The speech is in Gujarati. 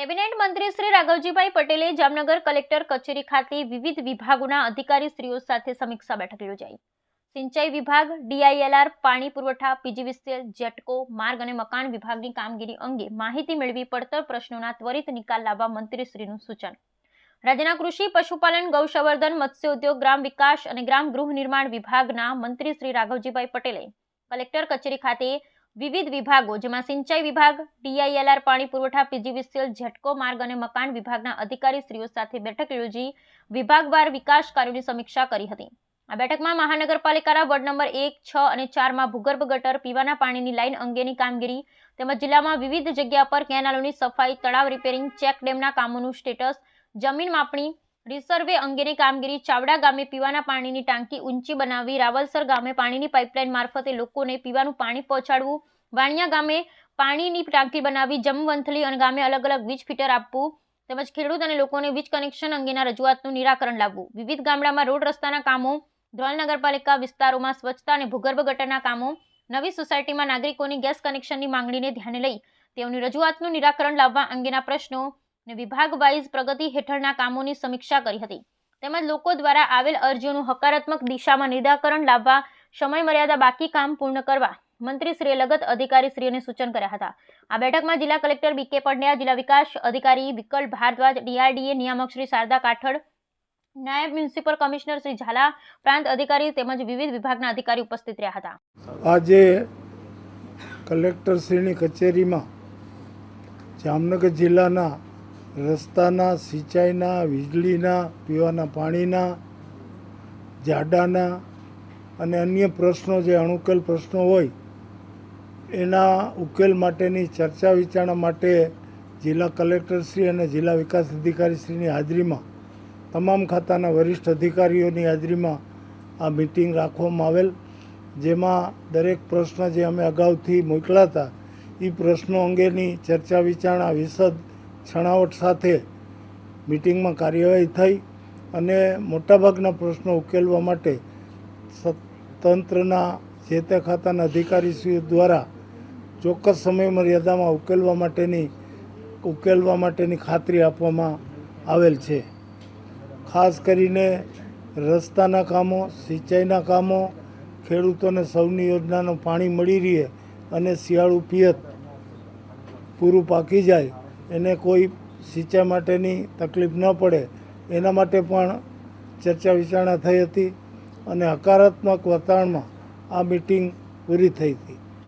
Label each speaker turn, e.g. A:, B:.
A: કેબિનેટ મંત્રી શ્રી રાઘવજીભાઈ પટેલે જામનગર કલેક્ટર કચેરી ખાતે વિવિધ વિભાગોના અધિકારીશ્રીઓ સાથે સમીક્ષા બેઠક યોજાઈ. સિંચાઈ વિભાગ, ડીઆઈએલઆર, પાણી પુરવઠા પીજીવીસીએલ જેટકો, માર્ગ અને મકાન વિભાગની કામગીરી અંગે માહિતી મેળવી પડતર પ્રશ્નોના ત્વરિત નિકાલ લાવવા મંત્રીશ્રીનું સૂચન. રાજ્યના કૃષિ, પશુપાલન, ગૌસંવર્ધન મત્સ્ય ઉદ્યોગ ગ્રામ વિકાસ અને ગ્રામ ગૃહ નિર્માણ વિભાગના મંત્રી શ્રી રાઘવજીભાઈ પટેલે કલેક્ટર કચેરી ખાતે વિવિધ વિભાગો, જેમાં સિંચાઈ વિભાગ, ડીઆઈએલઆર, પાણી પુરવઠા પીજીવીસીએલ ઝટકો, માર્ગ અને મકાન વિભાગના અધિકારીશ્રીઓ સાથે બેઠક યોજી વિભાગવાર વિકાસ કાર્યોની સમીક્ષા કરી હતી. આ બેઠકમાં મહાનગરપાલિકાના વોર્ડ નંબર એક, છ અને ચારમાં ભૂગર્ભ ગટર, પીવાના પાણીની લાઇન અંગેની કામગીરી તેમજ જિલ્લામાં વિવિધ જગ્યા પર કેનાલોની સફાઈ, તળાવ રિપેરિંગ, ચેક ડેમના કામોનું સ્ટેટસ, જમીન માપણી રિસર્વે અંગેની કામગીરી ચાવડા ગામે પીવાના પાણીની ટાંકી ઊંચી બનાવી રાવલસર ગામે પાણીની પાઇપલાઇન મારફતે લોકોને પીવાનું પાણી પહોંચાડવું, વાણિયા ગામે પાણીની ટાંકી બનાવી જમવંથલી અને ગામે અલગ અલગ વીજ ફીટર આપવું તેમજ ખેડૂત અને લોકોને વીજ કનેક્શન અંગેના રજૂઆતનું નિરાકરણ લાવવું. વિવિધ ગામડામાં રોડ રસ્તાના કામો, ધ્રોલ નગરપાલિકા વિસ્તારોમાં સ્વચ્છતા અને ભૂગર્ભ ગટરના કામો, નવી સોસાયટીમાં નાગરિકોની ગેસ કનેક્શનની માંગણીને ધ્યાને લઈ તેઓની રજૂઆતનું નિરાકરણ લાવવા અંગેના પ્રશ્નો અને વિભાગ વાઇઝ પ્રગતિ હેઠળના કામોની સમીક્ષા કરી હતી. તેમજ લોકો દ્વારા આવેલ અરજીઓનું હકારાત્મક દિશામાં નિરાકરણ લાવવા, સમયમર્યાદા બાકી કામ પૂર્ણ કરવા મંત્રીશ્રીએ લગત અધિકારીશ્રીઓને સૂચન કર્યા હતા. આ બેઠકમાં જિલ્લા કલેક્ટર બી કે પંડ્યા, જિલ્લા વિકાસ અધિકારી વિકલ ભારદ્વાજ, ડીઆરડીએ નિયામક શ્રી શારદા કાઠડ, નાયબ મ્યુનિસિપલ કમિશનર શ્રી ઝાલા, પ્રાંત અધિકારી તેમજ વિવિધ વિભાગના અધિકારી ઉપસ્થિત રહ્યા હતા.
B: આજે કલેક્ટરશ્રીની કચેરીમાં જામનગર જિલ્લાના રસ્તાના, સિંચાઈના, વીજળીના, પીવાના પાણીના, જાડાના અને અન્ય પ્રશ્નો જે અણુકેલ પ્રશ્નો હોય, એના ઉકેલ માટેની ચર્ચા વિચારણા માટે જિલ્લા કલેક્ટરશ્રી અને જિલ્લા વિકાસ અધિકારીશ્રીની હાજરીમાં, તમામ ખાતાના વરિષ્ઠ અધિકારીઓની હાજરીમાં આ મિટિંગ રાખવામાં આવેલ, જેમાં દરેક પ્રશ્ન જે અમે અગાઉથી મોકલાતા એ પ્રશ્નો અંગેની ચર્ચા વિચારણા, વિશદ છણાવટ સાથે મિટિંગમાં કાર્યવાહી થઈ અને મોટાભાગના પ્રશ્નો ઉકેલવા માટે તંત્રના જે તે ખાતાના અધિકારીશ્રીઓ દ્વારા ચોક્કસ સમય મર્યાદામાં ઉકેલવા માટેની ઉકેલવા માટેની ખાતરી આપવામાં આવેલ છે. ખાસ કરીને રસ્તાના કામો, સિંચાઈના કામો, ખેડૂતોને સૌની યોજનાનું પાણી મળી રહે અને શિયાળુ પિયત પૂરું પાકી જાય એને કોઈ સિંચાઈ માટેની તકલીફ ન પડે. એના માટે પણ ચર્ચા વિચારણા થઈ હતી અને હકારાત્મક વાતાવરણમાં આ મિટિંગ પૂરી થઈ હતી.